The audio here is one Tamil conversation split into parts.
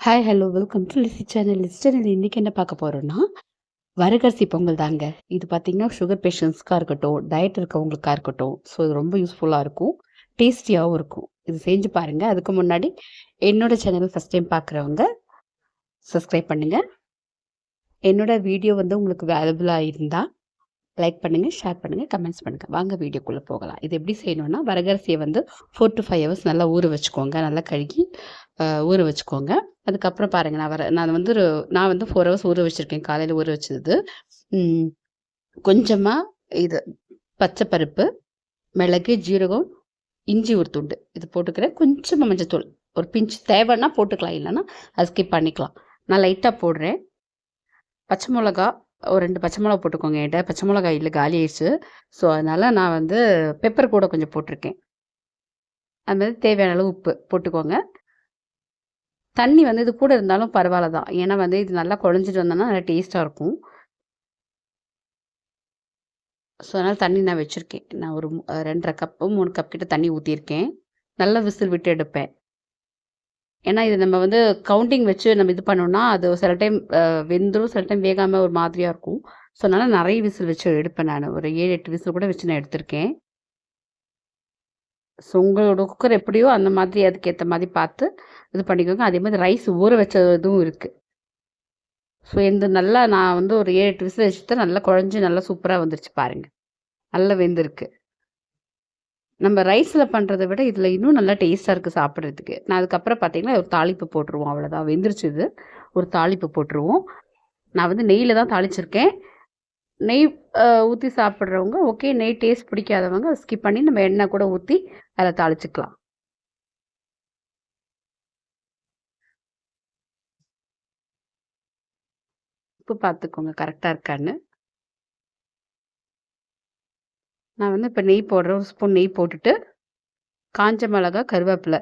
Hi hello welcome to Lizzy channel Lizzy channel இன்றைக்கி என்ன பார்க்க போகிறோன்னா வரகரிசி பொங்கல் தாங்க. இது பார்த்திங்கன்னா சுகர் பேஷண்ட்ஸ்க்காக இருக்கட்டும் டயட் இருக்கவங்களுக்காக இருக்கட்டும். ஸோ இது ரொம்ப யூஸ்ஃபுல்லாக இருக்கும். டேஸ்டியாகவும் இருக்கும். இது செஞ்சு பாருங்கள் அதுக்கு முன்னாடி என்னோடய சேனல் ஃபஸ்ட் டைம் பார்க்குறவங்க சப்ஸ்கிரைப் பண்ணுங்கள் என்னோடய வீடியோ வந்து உங்களுக்கு வேல்யூபுளாக இருந்தால் லைக் பண்ணுங்கள் ஷேர் பண்ணுங்கள் கமெண்ட்ஸ் பண்ணுங்கள் வாங்க வீடியோக்குள்ளே போகலாம். இது எப்படி செய்யணுன்னா வரகரிசியை வந்து ஃபோர் டு ஃபைவ் ஹவர்ஸ் நல்லா ஊற வச்சுக்கோங்க. நல்லா கழுகி ஊற வச்சுக்கோங்க. அதுக்கப்புறம் பாருங்கள் நான் வர நான் வந்து ஒரு நான் வந்து ஃபோர் ஹவர்ஸ் ஊற வச்சுருக்கேன் காலையில் ஊற வச்சது. கொஞ்சமாக இது பச்சை பருப்பு மிளகு ஜீரகம் இஞ்சி ஒரு துண்டு. இது போட்டுக்கிறேன். கொஞ்சமாக மஞ்சத்தூள். ஒரு பிஞ்சு தேவைன்னா போட்டுக்கலாம் இல்லைன்னா அது ஸ்கிப் பண்ணிக்கலாம். நான் லைட்டாக போடுறேன். பச்சை மிளகா ஒரு ரெண்டு பச்சை மிளகா போட்டுக்கோங்க என்கிட்ட. பச்சை மிளகா இல்லை காலி ஆயிடுச்சு. ஸோ அதனால் நான் வந்து பெப்பர் கூட கொஞ்சம் போட்டிருக்கேன். அது மாதிரி தேவையான அளவு உப்பு போட்டுக்கோங்க. தண்ணி வந்து இது கூட இருந்தாலும் பரவாயில்ல தான் ஏன்னா வந்து இது நல்லா குழஞ்சிட்டு வந்தோன்னா நல்லா டேஸ்ட்டாக இருக்கும். ஸோ அதனால் தண்ணி நான் வச்சுருக்கேன். நான் ஒரு ரெண்டரை கப்பு மூணு கப் கிட்ட தண்ணி ஊற்றிருக்கேன் நல்லா விசில் விட்டு எடுப்பேன். ஏன்னா இது நம்ம வந்து கவுண்டிங் வச்சு நம்ம இது பண்ணோம்னா அது சில டைம் வெந்துடும் சில டைம் வேகாமல் ஒரு மாதிரியாக இருக்கும். ஸோ அதனால் நிறைய விசில் வச்சு எடுப்பேன் நான். ஒரு ஏழு எட்டு விசில் கூட வச்சு நான் எடுத்திருக்கேன். ஸோ உங்களோட குக்கர் எப்படியோ அந்த மாதிரி அதுக்கேற்ற மாதிரி பார்த்து இது பண்ணிக்கோங்க. அதே மாதிரி ரைஸ் ஊற வச்சதும் இருக்குது ஸோ இந்த நல்லா நான் வந்து ஒரு ஏழு எட்டு விசில் வச்சுட்டு நல்லா குழஞ்சி நல்லா சூப்பராக வந்துருச்சு பாருங்கள் நல்லா வெந்திருக்கு. நம்ம ரைஸில் பண்ணுறதை விட இதில் இன்னும் நல்லா டேஸ்ட்டாக இருக்குது சாப்பிட்றதுக்கு. நான் அதுக்கப்புறம் பார்த்தீங்கன்னா ஒரு தாளிப்பு போட்டுருவோம். அவ்வளோதான் வெந்துருச்சு இது. ஒரு தாளிப்பு போட்டுருவோம். நான் வந்து நெய்யில் தான் தாளிச்சிருக்கேன். நெய் ஊற்றி சாப்பிட்றவங்க ஓகே நெய் டேஸ்ட் பிடிக்காதவங்க ஸ்கிப் பண்ணி நம்ம எண்ணெய் கூட ஊற்றி அதை தாளிச்சிக்கலாம். உப்பு பார்த்துக்கோங்க கரெக்டாக இருக்கான்னு. நான் வந்து இப்போ நெய் போடுறேன் ஒரு ஸ்பூன் நெய் போட்டுட்டு காஞ்ச மிளகா கருவேப்பிலை.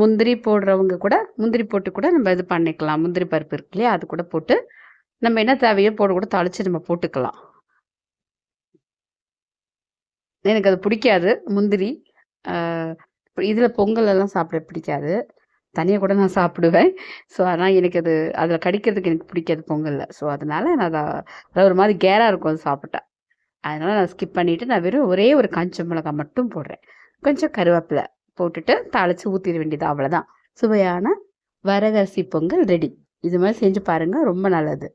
முந்திரி போடுறவங்க கூட முந்திரி போட்டு கூட நம்ம இது பண்ணிக்கலாம். முந்திரி பருப்பு இருக்கு இல்லையா அது கூட போட்டு நம்ம என்ன தேவையோ போட கூட தாளித்து நம்ம போட்டுக்கலாம். எனக்கு அது பிடிக்காது முந்திரி. இதில் பொங்கல் எல்லாம் சாப்பிட பிடிக்காது. தனியாக கூட நான் சாப்பிடுவேன். ஸோ அதனால் எனக்கு அது அதில் கடிக்கிறதுக்கு எனக்கு பிடிக்காது பொங்கலில். ஸோ அதனால் நான் அதை ஒரு மாதிரி கேராக இருக்கும் அது சாப்பிட்டா. அதனால் நான் ஸ்கிப் பண்ணிவிட்டு நான் வெறும் ஒரே ஒரு காஞ்ச மிளகா மட்டும் போடுறேன். கொஞ்சம் கருவேப்பிலை. போட்டுட்டு தாளித்து ஊற்றிட வேண்டியது அவ்வளோதான் சுவையான வரகரிசி பொங்கல் ரெடி இது மாதிரி செஞ்சு பாருங்கள் ரொம்ப நல்லது.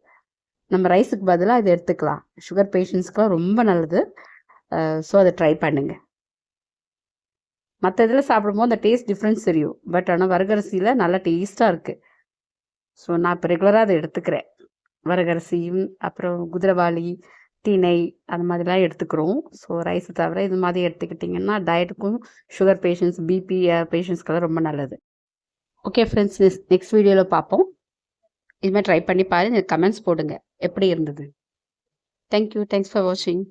நம்ம ரைஸுக்கு பதிலாக இதை எடுத்துக்கலாம். சுகர் பேஷண்ட்ஸ்க்குலாம் ரொம்ப நல்லது. ஸோ அதை ட்ரை பண்ணுங்கள் மற்ற இதில் சாப்பிடும்போது அந்த டேஸ்ட் டிஃப்ரென்ஸ் தெரியும். பட் ஆனால் வரகரிசியில் நல்லா டேஸ்ட்டாக இருக்குது ஸோ நான் இப்போ ரெகுலராக அதை எடுத்துக்கிறேன். வரகரிசியும் அப்புறம் குதிரவாளி திணை அந்த மாதிரிலாம் எடுத்துக்கிறோம். ஸோ ரைஸ் தவிர இது மாதிரி எடுத்துக்கிட்டிங்கன்னா டயட்டுக்கும் சுகர் பேஷண்ட்ஸ் பிபி பேஷண்ட்ஸ்க்கெல்லாம் ரொம்ப நல்லது. ஓகே ஃப்ரெண்ட்ஸ் நெக்ஸ்ட் வீடியோவில் பார்ப்போம். இதுமாதிரி ட்ரை பண்ணி பாருங்கள் கமெண்ட்ஸ் போடுங்க. எப்படி இருந்தது? தேங்க்யூ தேங்க்ஸ் ஃபார் வாட்சிங்